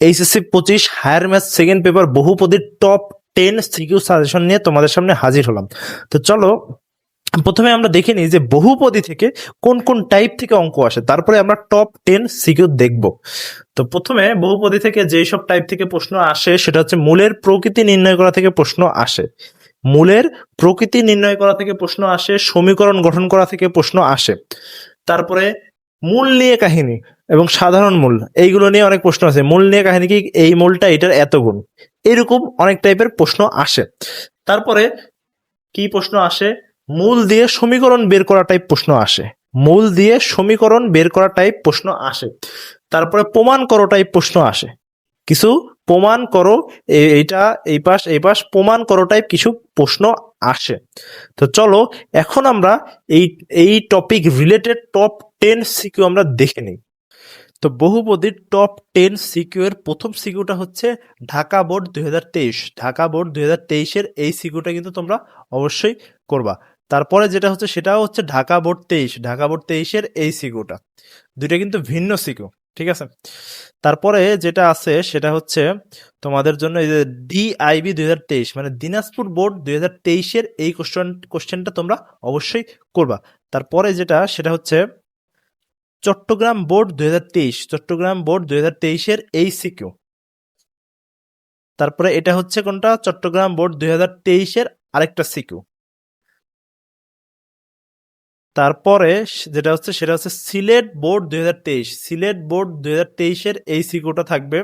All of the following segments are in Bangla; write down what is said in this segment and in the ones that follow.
এইচএসসি পঁচিশ হায়ার ম্যাথ সেকেন্ড পেপার বহুপদীর টপ টেন সিকিউ সাজেশন নিয়ে তোমাদের সামনে হাজির হলাম। তো চলো, প্রথমে আমরা দেখে নিই যে বহুপদী থেকে কোন কোন টাইপ থেকে অঙ্ক আসে, তারপরে আমরা টপ টেন সিকিউ দেখব। তো প্রথমে বহুপদী থেকে যেই সব টাইপ থেকে প্রশ্ন আসে, সেটা হচ্ছে মূলের প্রকৃতি নির্ণয় করা থেকে প্রশ্ন আসে। মূলের প্রকৃতি নির্ণয় করা থেকে প্রশ্ন আসে, সমীকরণ গঠন করা থেকে প্রশ্ন আসে। তারপরে মূল নিয়ে কাহিনী এবং সাধারণ মূল, এইগুলো নিয়ে অনেক প্রশ্ন আছে। মূল নিয়ে কাহিনী কি? এই মূলটা, এটার এত গুণ। এরকম অনেক টাইপের প্রশ্ন আসে। তারপরে কি প্রশ্ন আসে? মূল দিয়ে সমীকরণ বের করা টাইপ প্রশ্ন আসে। মূল দিয়ে সমীকরণ বের করা টাইপ প্রশ্ন আসে। তারপরে প্রমাণ করো টাইপ প্রশ্ন আসে। কিছু প্রমাণ করো এইটা, এই পাশ এই পাশ, প্রমাণ করো টাইপ কিছু প্রশ্ন আসে। তো চলো, এখন আমরা এই এই topic related top ten CQ আমরা দেখে নিই। তো বহুপদীর টপ টেন সিকিউ এর প্রথম সিকিউটা হচ্ছে ঢাকা বোর্ড দুই হাজার তেইশ। ঢাকা বোর্ড দুই তেইশের এই সিকিউটা কিন্তু তোমরা অবশ্যই করবা। তারপরে যেটা হচ্ছে সেটাও হচ্ছে ঢাকা বোর্ড তেইশ। ঢাকা বোর্ড তেইশের এই সিকিউটা দুইটা কিন্তু ভিন্ন সিকিউ ঠিক আছে? তারপরে যেটা আছে, সেটা হচ্ছে তোমাদের জন্য এই যে ডিআইবি দুই হাজার তেইশ মানে দিনাজপুর বোর্ড দুই হাজার তেইশের এই কোশ্চেন কোশ্চেনটা তোমরা অবশ্যই করবা। তারপরে যেটা, সেটা হচ্ছে চট্টগ্রাম বোর্ড দুই হাজার তেইশ, চট্টগ্রাম বোর্ড দুই হাজার তেইশের এই সিকিউ তারপরে এটা হচ্ছে কোনটা? চট্টগ্রাম বোর্ড দুই হাজার তেইশের আরেকটা সিকিউ তারপরে যেটা হচ্ছে, সেটা হচ্ছে সিলেট বোর্ড দুই হাজার তেইশ। সিলেট বোর্ড দুই হাজার তেইশের এই সিকিউটা থাকবে।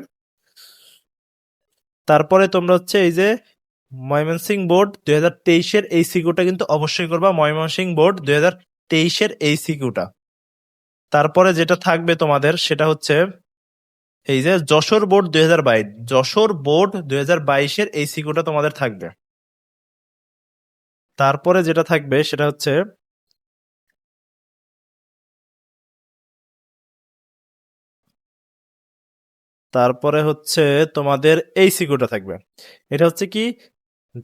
তারপরে তোমরা হচ্ছে এই যে ময়মনসিং বোর্ড দুই হাজার তেইশের এই সিকিউটা কিন্তু অবশ্যই করবা। ময়মনসিং বোর্ড দুই হাজার তেইশের এই সিকিউটা তারপরে যেটা থাকবে তোমাদের, সেটা হচ্ছে এই যে যশোর বোর্ড দুই হাজার বাইশ। যশোর বোর্ড দুই হাজার বাইশের এই সিকিউটা তোমাদের থাকবে। তারপরে যেটা থাকবে, সেটা হচ্ছে তারপরে হচ্ছে তোমাদের এই সিকিউটা থাকবে। এটা হচ্ছে কি?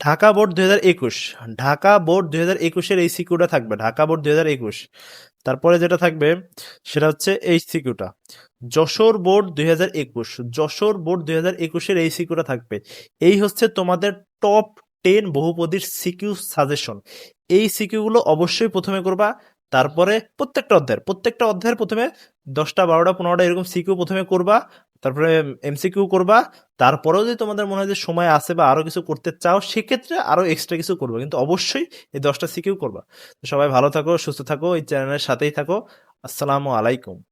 ঢাকা বোর্ড দুই হাজার একুশ। ঢাকা বোর্ড দুই হাজার একুশের এই সিকিউটা থাকবে। ঢাকা বোর্ড দুই হাজার একুশ। তারপরে যেটা থাকবে, সেটা হচ্ছে এই সিকিউটা যশোর বোর্ড দুই হাজার একুশ। যশোর বোর্ড দুই হাজার একুশের এই সিকিউটা থাকবে। এই হচ্ছে তোমাদের টপ টেন বহুপদীর সিকিউ সাজেশন। এই সিকিউগুলো অবশ্যই প্রথমে করবা। তারপরে প্রত্যেকটা অধ্যায়ের প্রত্যেকটা অধ্যায়ের প্রথমে দশটা, বারোটা, পনেরোটা এরকম সিকিউ প্রথমে করবা। তারপরে এমসিকিউ করবা, তারপরেও যদি তোমাদের মনে হয় যে সময় আছে বা আরও কিছু করতে চাও, সেক্ষেত্রে আরও এক্সট্রা কিছু করব। কিন্তু অবশ্যই এই দশটা সিকিউ করবা। সবাই ভালো থাকো, সুস্থ থাকো, এই চ্যানেলের সাথেই থাকো। আসসালামু আলাইকুম।